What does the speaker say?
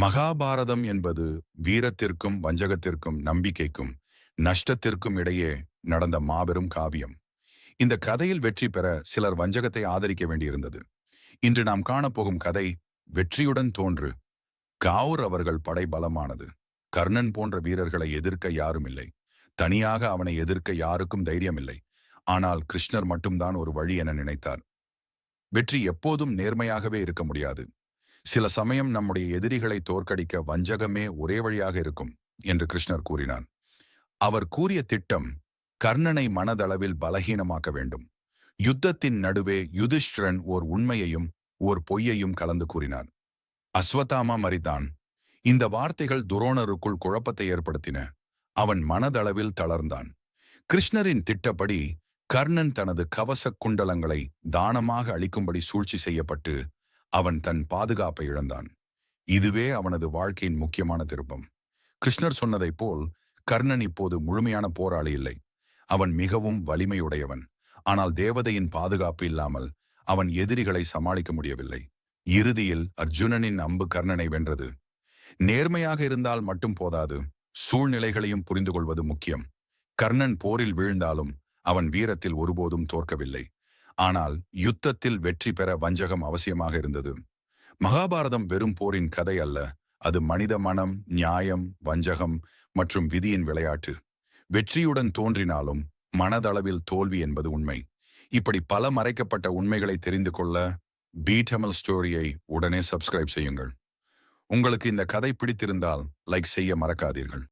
மகாபாரதம் என்பது வீரத்திற்கும் வஞ்சகத்திற்கும் நம்பிக்கைக்கும் நஷ்டத்திற்கும் இடையே நடந்த மாபெரும் காவியம். இந்த கதையில் வெற்றி பெற சிலர் வஞ்சகத்தை ஆதரிக்க வேண்டியிருந்தது. இன்று நாம் காணப்போகும் கதை வெற்றியுடன் தோன்று காவூர் அவர்கள் படை பலமானது. கர்ணன் போன்ற வீரர்களை எதிர்க்க யாரும் இல்லை தனியாக அவனை எதிர்க்க யாருக்கும் தைரியமில்லை. ஆனால் கிருஷ்ணர் மட்டும்தான் ஒரு வழி என நினைத்தார். வெற்றி எப்போதும் நேர்மையாகவே இருக்க முடியாது. சில சமயம் நம்முடைய எதிரிகளை தோற்கடிக்க வஞ்சகமே ஒரே வழியாக இருக்கும் என்று கிருஷ்ணர் கூறினார். அவர் கூறிய திட்டம் கர்ணனை மனதளவில் பலகீனமாக்க வேண்டும். யுத்தத்தின் நடுவே யுதிஷ்டிரன் ஓர் உண்மையையும் ஓர் பொய்யையும் கலந்து கூறினார். அஸ்வதாமா மரிதான் இந்த வார்த்தைகள் துரோணருக்குள் குழப்பத்தை ஏற்படுத்தின. அவன் மனதளவில் தளர்ந்தான். கிருஷ்ணரின் திட்டப்படி கர்ணன் தனது கவச குண்டலங்களை தானமாக அளிக்கும்படி சூழ்ச்சி செய்யப்பட்டு அவன் தன் பாதுகாப்பை இழந்தான். இதுவே அவனது வாழ்க்கையின் முக்கியமான திருப்பம். கிருஷ்ணர் சொன்னதைப் போல் கர்ணன் இப்போது முழுமையான போராளி இல்லை. அவன் மிகவும் வலிமையுடையவன். ஆனால் தேவதையின் பாதுகாப்பு இல்லாமல் அவன் எதிரிகளை சமாளிக்க முடியவில்லை. இறுதியில் அர்ஜுனனின் அம்பு கர்ணனை வென்றது. நேர்மையாக இருந்தால் மட்டும் போதாது. சூழ்நிலைகளையும் புரிந்து கொள்வது முக்கியம். கர்ணன் போரில் வீழ்ந்தாலும் அவன் வீரத்தில் ஒருபோதும் தோற்கவில்லை. ஆனால் யுத்தத்தில் வெற்றி பெற வஞ்சகம் அவசியமாக இருந்தது. மகாபாரதம் வெறும் போரின் கதை அல்ல அது மனித மனம் நியாயம் வஞ்சகம் மற்றும் விதியின் விளையாட்டு. வெற்றியுடன் தோன்றினாலும் மனதளவில் தோல்வி என்பது உண்மை. இப்படி பல மறைக்கப்பட்ட உண்மைகளை தெரிந்து கொள்ள பீட்டமல் ஸ்டோரியை உடனே சப்ஸ்கிரைப் செய்யுங்கள். உங்களுக்கு இந்த கதை பிடித்திருந்தால் லைக் செய்ய மறக்காதீர்கள்.